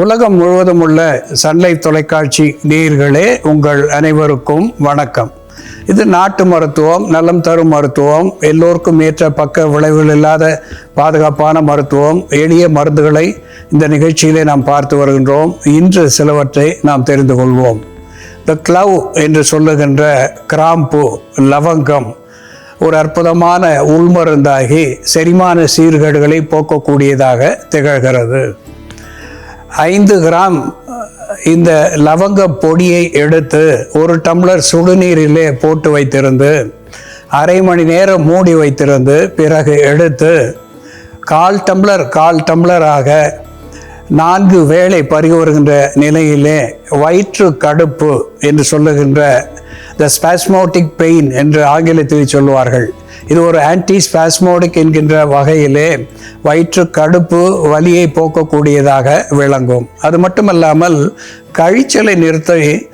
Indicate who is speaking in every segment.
Speaker 1: உலகம் முழுவதும் உள்ள சன்லைட் தொலைக்காட்சி நேர்களே உங்கள் அனைவருக்கும் வணக்கம். இது நாட்டு மருத்துவம் நலம் தரும் மருத்துவம் எல்லோருக்கும் ஏற்ற பக்க விளைவுகள் இல்லாத பாதுகாப்பான மருத்துவம் எளிய மருந்துகளை இந்த நிகழ்ச்சியிலே நாம் பார்த்து வருகின்றோம். இன்று சிலவற்றை நாம் தெரிந்து கொள்வோம். த க்ளவ் என்று சொல்லுகின்ற கிராம்பு லவங்கம் ஒரு அற்புதமான உள்மருந்தாகி செரிமான சீர்கேடுகளை போக்கக்கூடியதாக திகழ்கிறது. ஐந்து கிராம் இந்த லவங்க பொடியை எடுத்து ஒரு டம்ளர் சுடுநீரிலே போட்டு வைத்திருந்து அரை மணி நேரம் மூடி வைத்திருந்து பிறகு எடுத்து கால் டம்ளர் கால் டம்ளராக நான்கு வேளை பருகி வருகின்ற நிலையிலே வயிற்று கடுப்பு என்று சொல்லுகின்ற த ஸ்பாஸ்மோட்டிக் பெயின் என்று ஆங்கிலத்தில் சொல்லுவார்கள். இது ஒரு ஆன்டி ஸ்பாஸ்மோடிக் என்கின்ற வகையிலே வயிற்று கடுப்பு வலியை போக்கக்கூடியதாக விளங்கும். அது மட்டுமல்லாமல் கழிச்சலை நிறுத்தி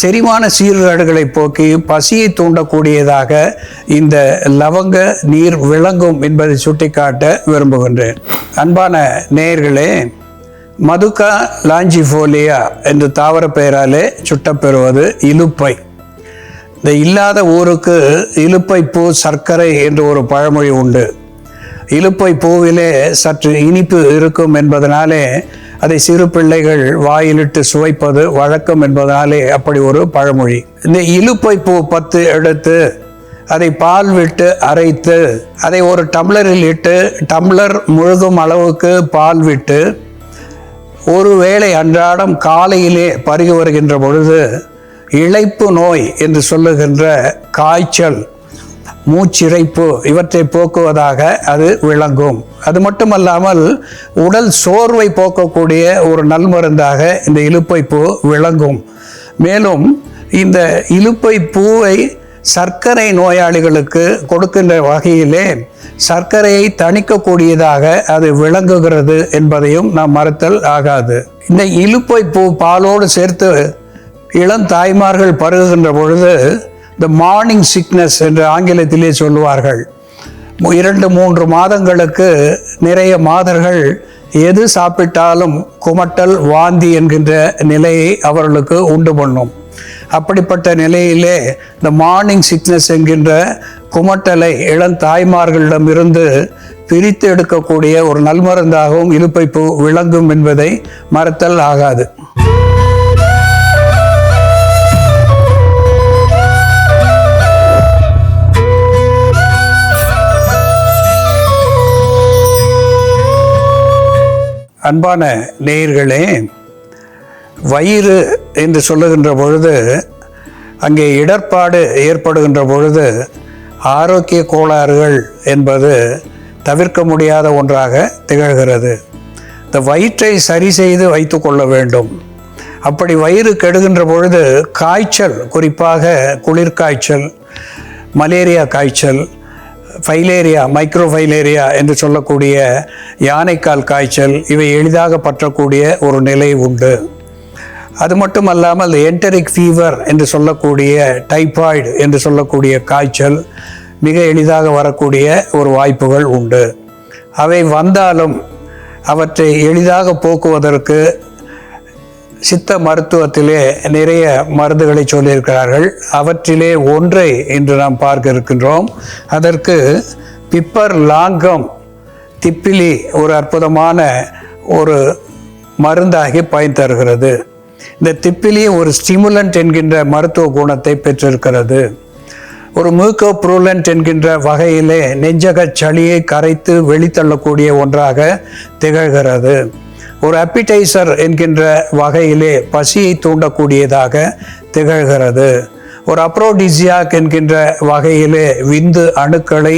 Speaker 1: செரிமான சீர்கேடுகளை போக்கி பசியை தூண்டக்கூடியதாக இந்த லவங்க நீர் விளங்கும் என்பதை சுட்டிக்காட்ட விரும்புகின்றேன். அன்பான நேயர்களே மதுக்கா லாஞ்சிஃபோலியா என்று தாவர பெயராலே சுட்டப்பெறுவது இலுப்பை. இந்த இல்லாத ஊருக்கு இலுப்பை பூ சர்க்கரை என்று ஒரு பழமொழி உண்டு. இலுப்பை பூவிலே சற்று இனிப்பு இருக்கும் என்பதனாலே அதை சிறு பிள்ளைகள் வாயிலிட்டு சுவைப்பது வழக்கம் என்பதனாலே அப்படி ஒரு பழமொழி. இந்த இலுப்பை பூ பத்து எடுத்து அதை பால் விட்டு அரைத்து அதை ஒரு டம்ளரில் இட்டு டம்ளர் முழுகும் அளவுக்கு பால் விட்டு ஒருவேளை அன்றாடம் காலையிலே பருகி வருகின்ற பொழுது இழைப்பு நோய் என்று சொல்லுகின்ற காய்ச்சல் மூச்சிறைப்பு இவற்றை போக்குவதாக அது விளங்கும். அது மட்டுமல்லாமல் உடல் சோர்வை போக்கக்கூடிய ஒரு நல்மருந்தாக இந்த இலுப்பை பூ விளங்கும். மேலும் இந்த இலுப்பை பூவை சர்க்கரை நோயாளிகளுக்கு கொடுக்கின்ற வகையிலே சர்க்கரையை தணிக்கக்கூடியதாக அது விளங்குகிறது என்பதையும் நாம் மறுத்தல் ஆகாது. இந்த இலுப்பை பூ பாலோடு சேர்த்து இளம் தாய்மார்கள் பருகுகின்ற பொழுது த மார்னிங் சிக்னஸ் என்று ஆங்கிலத்திலே சொல்லுவார்கள். இரண்டு மூன்று மாதங்களுக்கு நிறைய மாதர்கள் எது சாப்பிட்டாலும் குமட்டல் வாந்தி என்கின்ற நிலையை அவர்களுக்கு உண்டு பண்ணும். அப்படிப்பட்ட நிலையிலே இந்த மார்னிங் சிக்னஸ் என்கின்ற குமட்டலை இளம் தாய்மார்களிடமிருந்து பிரித்து எடுக்கக்கூடிய ஒரு நல்மருந்தாகவும் இலுப்பை விளங்கும் என்பதை மறுத்தல் ஆகாது. அன்பான நேயர்களே வயிறு என்று சொல்லுகின்ற பொழுது அங்கே இடர்பாடு ஏற்படுகின்ற பொழுது ஆரோக்கிய கோளாறுகள் என்பது தவிர்க்க முடியாத ஒன்றாக திகழ்கிறது. இந்த வயிற்றை சரி செய்து வைத்து கொள்ள வேண்டும். அப்படி வயிறு கெடுகின்ற பொழுது காய்ச்சல் குறிப்பாக குளிர்காய்ச்சல் மலேரியா காய்ச்சல் ஃபைலேரியா மைக்ரோஃபைலேரியா என்று சொல்லக்கூடிய யானைக்கால் காய்ச்சல் இவை எளிதாக பற்றக்கூடிய ஒரு நிலை உண்டு. அது மட்டுமல்லாமல் என்டரிக் ஃபீவர் என்று சொல்லக்கூடிய டைபாய்டு என்று சொல்லக்கூடிய காய்ச்சல் மிக எளிதாக வரக்கூடிய ஒரு வாய்ப்புகள் உண்டு. அவை வந்தாலும் அவற்றை எளிதாக போக்குவதற்கு சித்த மருத்துவத்திலே நிறைய மருந்துகளை சொல்லியிருக்கிறார்கள். அவற்றிலே ஒன்றை இன்று நாம் பார்க்க இருக்கின்றோம். அதற்கு பிப்பர் லாங்கம் திப்பிலி ஒரு அற்புதமான ஒரு மருந்தாகி பயன் தருகிறது. இந்த திப்பிலி ஒரு ஸ்டிமுலண்ட் என்கின்ற மருத்துவ குணத்தை பெற்றிருக்கிறது. ஒரு மியூக்கோப்ரூலண்ட் என்கின்ற வகையிலே நெஞ்சகச் சளியை கரைத்து வெளித்தள்ளக்கூடிய ஒன்றாக திகழ்கிறது. ஒரு அப்பிடைசர் என்கின்ற வகையிலே பசியை தூண்டக்கூடியதாக திகழ்கிறது. ஒரு அப்ரோடிசியாக் என்கின்ற வகையிலே விந்து அணுக்களை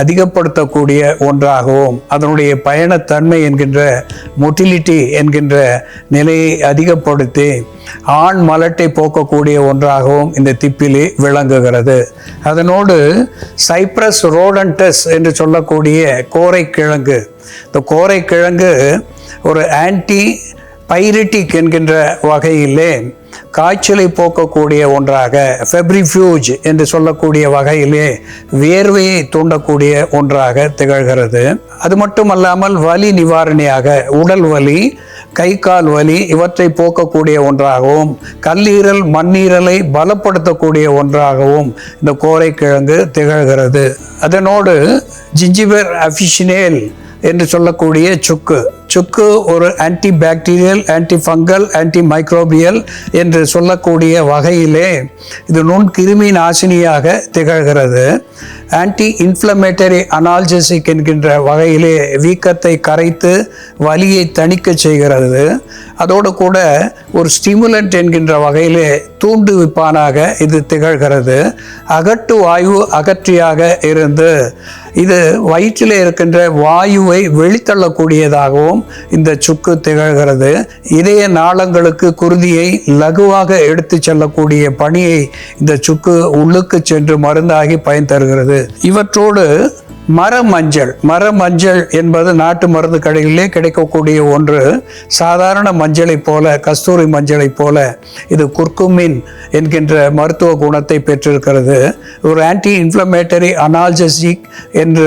Speaker 1: அதிகப்படுத்தக்கூடிய ஒன்றாகவும் அதனுடைய பயணத்தன்மை என்கின்ற மொட்டிலிட்டி என்கின்ற நிலையை அதிகப்படுத்தி ஆண் மலட்டை போக்கக்கூடிய ஒன்றாகவும் இந்த திப்பிலி விளங்குகிறது. அதனோடு சைப்ரஸ் ரோடன்டஸ் என்று சொல்லக்கூடிய கோரைக்கிழங்கு. இந்த கோரைக்கிழங்கு ஒரு ஆன்டி பைரிட்டிக் என்கின்ற வகையிலே காய்ச்சலை போக்கக்கூடிய ஒன்றாக ஃபெப்ரிஃப்யூஜ் என்று சொல்லக்கூடிய வகையிலே வேர்வையை தூண்டக்கூடிய ஒன்றாக திகழ்கிறது. அது மட்டுமல்லாமல் வலி நிவாரணியாக உடல் வலி கை கால் வலி இவற்றை போக்கக்கூடிய ஒன்றாகவும் கல்லீரல் மண்ணீரலை பலப்படுத்தக்கூடிய ஒன்றாகவும் இந்த கோரைக்கிழங்கு திகழ்கிறது. அதனோடு ஜிஞ்சிபர் அஃபிஷினேல் என்று சொல்லக்கூடிய சுக்கு. சுக்கு ஒரு anti bacterial anti fungal anti microbial என்று சொல்லக்கூடிய வகையிலே இது நுண் கிருமி நாசினியாக திகழ்கிறது. ஆன்டி இன்ஃப்ளமேட்டரி அனால்ஜெசிக் என்கின்ற வகையிலே வீக்கத்தை கரைத்து வலியை தணிக்க செய்கிறது. அதோடு கூட ஒரு ஸ்டிமுலண்ட் என்கின்ற வகையிலே தூண்டுவிப்பானாக இது திகழ்கிறது. அகட்டு வாயு அகற்றியாக இருந்து இது வயிற்றில் இருக்கின்ற வாயுவை வெளித்தள்ளக்கூடியதாகவும் இந்த சுக்கு திகழ்கிறது. இதய நாளங்களுக்கு குருதியை லகுவாக எடுத்து செல்லக்கூடிய பணியை இந்த சுக்கு உள்ளுக்கு சென்று மருந்தாகி பயன் தருகிறது. இவற்றோடு மர மஞ்சள் மர மஞ்சள் என்பது நாட்டு மருந்து கடைகளிலே கிடைக்கக்கூடிய ஒன்று. சாதாரண மஞ்சளைப் போல கஸ்தூரி மஞ்சளைப் போல இது குர்குமின் என்கின்ற மருத்துவ குணத்தை பெற்றிருக்கிறது. ஒரு ஆன்டி இன்ஃப்ளமேட்டரி அனால்ஜசிக் என்ற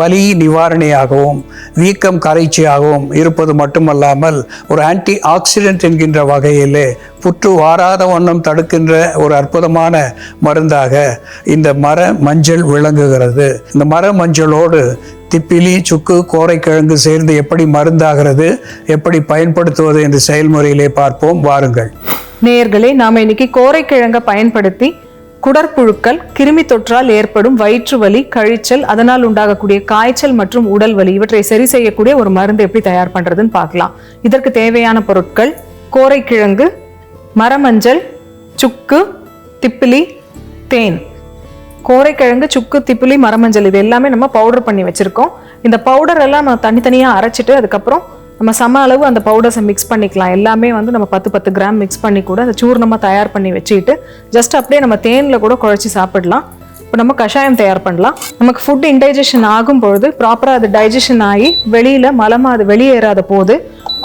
Speaker 1: வலி நிவாரணியாகவும் வீக்கம் கரைச்சியாகவும் இருப்பது மட்டுமல்லாமல் ஒரு ஆன்டி ஆக்சிடென்ட் என்கின்ற வகையிலே புற்று வாராத வண்ணம் தடுக்கின்ற ஒரு அற்புதமான மருந்தாக இந்த மர மஞ்சள் விளங்குகிறது. இந்த மர மஞ்சளோடு திப்பிலி சுக்கு கோரைக்கிழங்கு சேர்ந்து எப்படி மருந்தாகிறது எப்படி பயன்படுத்துவது என்ற செயல்முறையிலே பார்ப்போம். வாருங்கள்.
Speaker 2: நேயர்களே நாம் இன்னைக்கு கோரைக்கிழங்க பயன்படுத்தி குடற்புழுக்கள் கிருமி தொற்றால் ஏற்படும் வயிற்று வலி கழிச்சல் அதனால் உண்டாகக்கூடிய காய்ச்சல் மற்றும் உடல் வலி இவற்றை சரி செய்யக்கூடிய ஒரு மருந்து எப்படி தயார் பண்றதுன்னு பார்க்கலாம். இதற்கு தேவையான பொருட்கள் கோரைக்கிழங்கு மரமஞ்சள் சுக்கு திப்பிலி தேன். கோரைக்கிழங்கு சுக்கு திப்பிலி மரமஞ்சள் இது எல்லாமே நம்ம பவுடர் பண்ணி வச்சுருக்கோம். இந்த பவுடர் எல்லாம் நம்ம தனித்தனியாக அரைச்சிட்டு அதுக்கப்புறம் நம்ம சம அளவு அந்த பவுடர்ஸை மிக்ஸ் பண்ணிக்கலாம். எல்லாமே வந்து நம்ம பத்து பத்து கிராம் மிக்ஸ் பண்ணி கூட அந்த சூர்ணமாக தயார் பண்ணி வச்சுக்கிட்டு ஜஸ்ட் அப்படியே நம்ம தேனில் கூட குழச்சி சாப்பிடலாம். இப்போ நம்ம கஷாயம் தயார் பண்ணலாம். நமக்கு ஃபுட் இன்டைஜஷன் ஆகும் பொழுது ப்ராப்பராக அது டைஜஷன் ஆகி வெளியில் மலமாக அது வெளியேறாத போது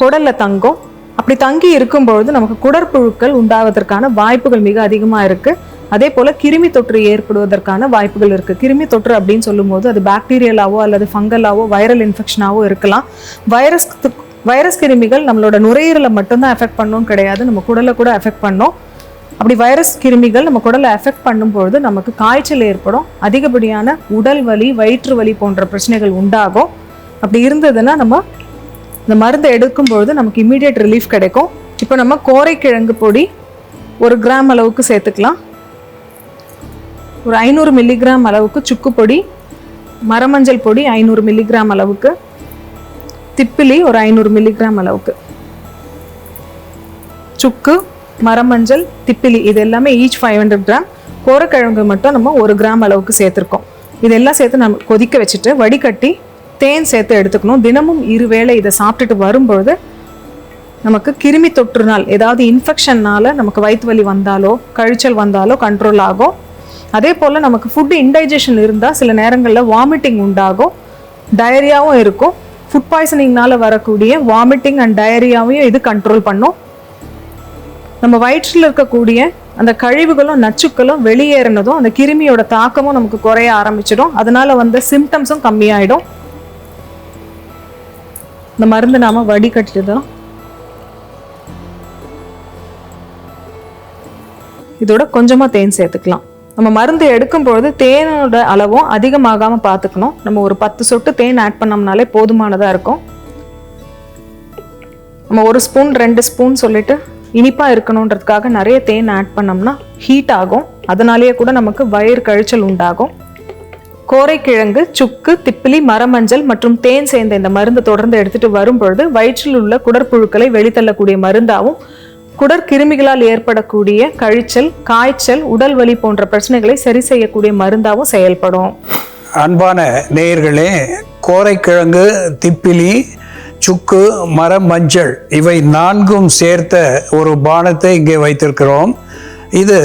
Speaker 2: குடலில் தங்கும் அப்படி தங்கி இருக்கும் பொழுது நமக்கு குடற்புழுக்கள் உண்டாவதற்கான வாய்ப்புகள் மிக அதிகமாக இருக்குது அதே போல் கிருமி தொற்று ஏற்படுவதற்கான வாய்ப்புகள் இருக்குது கிருமி தொற்று அப்படின்னு சொல்லும்போது அது பாக்டீரியலாவோ அல்லது ஃபங்கலாவோ வைரல் இன்ஃபெக்ஷனாவோ இருக்கலாம். வைரஸ் வைரஸ் கிருமிகள் நம்மளோட நுரையீரலை மட்டும்தான் எஃபெக்ட் பண்ணும் கிடையாது. நம்ம குடலை கூட எஃபெக்ட் பண்ணும். அப்படி வைரஸ் கிருமிகள் நம்ம குடலை எஃபெக்ட் பண்ணும்பொழுது நமக்கு காய்ச்சல் ஏற்படும். அதிகப்படியான உடல் வலி வயிற்று வலி போன்ற பிரச்சனைகள் உண்டாகும். அப்படி இருந்ததுன்னா நம்ம இந்த மருந்தை எடுக்கும் பொழுது நமக்கு இமீடியட் ரிலீஃப் கிடைக்கும். இப்போ நம்ம கோரைக்கிழங்கு பொடி ஒரு கிராம் அளவுக்கு சேர்த்துக்கலாம். ஒரு ஐநூறு மில்லிகிராம் அளவுக்கு சுக்கு பொடி மரமஞ்சள் பொடி ஐநூறு மில்லிகிராம் அளவுக்கு திப்பிலி ஒரு ஐநூறு மில்லிகிராம் அளவுக்கு. சுக்கு மரமஞ்சள் திப்பிலி இது எல்லாமே ஈச் ஃபைவ் ஹண்ட்ரட் கிராம் கோரக்கிழங்கு மட்டும் நம்ம ஒரு கிராம் அளவுக்கு சேர்த்துருக்கோம். இதெல்லாம் சேர்த்து நம்ம கொதிக்க வச்சுட்டு வடிகட்டி தேன் சேர்த்து எடுத்துக்கணும். தினமும் இருவேளை இதை சாப்பிட்டுட்டு வரும்பொழுது நமக்கு கிருமி தொற்றுனால் ஏதாவது இன்ஃபெக்ஷன்னால் நமக்கு வயிற்று வலி வந்தாலோ கழிச்சல் வந்தாலோ கண்ட்ரோல் ஆகும். அதே போல் நமக்கு ஃபுட்டு இன்டைஜஷன் இருந்தால் சில நேரங்களில் வாமிட்டிங் உண்டாகும். டயரியாவும் இருக்கும். ஃபுட் பாய்சனிங்னால் வரக்கூடிய வாமிட்டிங் அண்ட் டயரியாவையும் இது கண்ட்ரோல் பண்ணும். நம்ம வயிற்றில் இருக்கக்கூடிய அந்த கழிவுகளும் நச்சுக்களும் வெளியேறினதும் அந்த கிருமியோட தாக்கமும் நமக்கு குறைய ஆரம்பிச்சிடும். அதனால் வந்த சிம்டம்ஸும் கம்மியாயிடும். இந்த மருந்து நாம வடிகட்டிட்டு தான். இதோட கொஞ்சமா தேன் சேர்த்துக்கலாம். நம்ம மருந்து எடுக்கும் பொழுது தேனோட அளவும் அதிகமாகாம பார்த்துக்கணும். நம்ம ஒரு பத்து சொட்டு தேன் ஆட் பண்ணோம்னாலே போதுமானதா இருக்கும். நம்ம ஒரு ஸ்பூன் ரெண்டு ஸ்பூன் சொல்லிட்டு இனிப்பா இருக்கணுன்றதுக்காக நிறைய தேன் ஆட் பண்ணோம்னா ஹீட் ஆகும். அதனாலேயே கூட நமக்கு வயிறு கழிச்சல் உண்டாகும். கோரைக்கிழங்கு சுக்கு திப்பிலி மரமஞ்சள் மற்றும் தேன் சேர்ந்த இந்த மருந்து தொடர்ந்து எடுத்துட்டு வரும் பொழுது வயிற்றில் உள்ள குடற்புழுக்களை வெளித்தள்ளக்கூடிய மருந்தாகவும் குடற்கிருமிகளால் ஏற்படக்கூடிய கழிச்சல் காய்ச்சல் உடல் வலி போன்ற பிரச்சனைகளை சரி செய்யக்கூடிய மருந்தாகவும் செயல்படும்.
Speaker 1: அன்பான நேயர்களே கோரைக்கிழங்கு திப்பிலி சுக்கு மரம் மஞ்சள் இவை நான்கும் சேர்த்த ஒரு பானத்தை இங்கே வைத்திருக்கிறோம். இது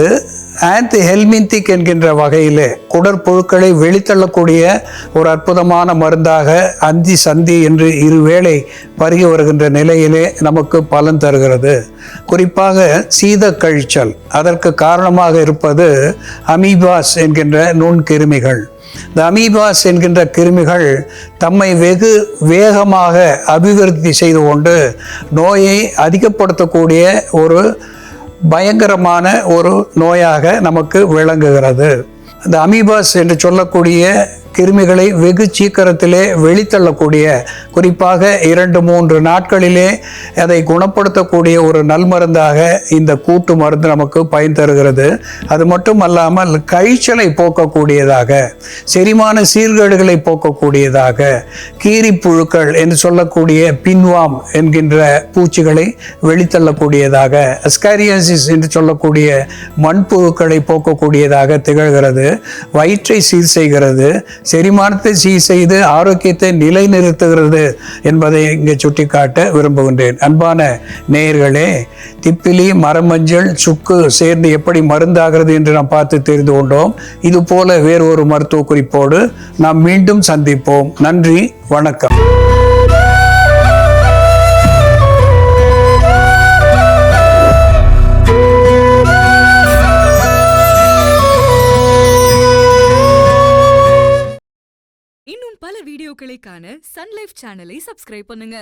Speaker 1: ஆன்டி ஹெல்மிந்திக் என்கின்ற வகையிலே குடற்புழுக்களை வெளித்தள்ளக்கூடிய ஒரு அற்புதமான மருந்தாக அந்தி சந்தி என்று இருவேளை பருகி வருகின்ற நிலையிலே நமக்கு பலன் தருகிறது. குறிப்பாக சீத கழிச்சல் அதற்கு காரணமாக இருப்பது அமீபாஸ் என்கின்ற நுண்கிருமிகள் இந்த அமீபாஸ் என்கின்ற கிருமிகள் தம்மை வெகு வேகமாக அபிவிருத்தி செய்து கொண்டு நோயை அதிகப்படுத்தக்கூடிய ஒரு பயங்கரமான ஒரு நோயாக நமக்கு விளங்குகிறது. இந்த அமீபாஸ் என்று சொல்லக்கூடிய கிருமிகளை வெகு சீக்கிரத்திலே வெளித்தள்ளக்கூடிய குறிப்பாக இரண்டு மூன்று நாட்களிலே அதை குணப்படுத்தக்கூடிய ஒரு நல்மருந்தாக இந்த கூட்டு மருந்து நமக்கு பயன் தருகிறது. அது மட்டும் அல்லாமல் கழிச்சலை போக்கக்கூடியதாக செரிமான சீர்கேடுகளை போக்கக்கூடியதாக கீரிப்புழுக்கள் என்று சொல்லக்கூடிய பின்வாம் என்கின்ற பூச்சிகளை வெளித்தள்ளக்கூடியதாக அஸ்காரியாசிஸ் என்று சொல்லக்கூடிய மண்புழுக்களை போக்கக்கூடியதாக திகழ்கிறது. வயிற்றை சீர் செய்கிறது. செரிமானத்தை சீர் செய்து ஆரோக்கியத்தை நிலைநிறுத்துகிறது என்பதை இங்கே சுட்டிக்காட்ட விரும்புகின்றேன். அன்பான நேயர்களே திப்பிலி மரமஞ்சள் சுக்கு சேர்ந்து எப்படி மருந்தாகிறது என்று நாம் பார்த்து தெரிந்து கொண்டோம். இது போல வேறு ஒரு மருத்துவ குறிப்போடு நாம் மீண்டும் சந்திப்போம். நன்றி வணக்கம்.
Speaker 3: இன்னும் சன்லைஃப் சேனலை சப்ஸ்கிரைப் பண்ணுங்க.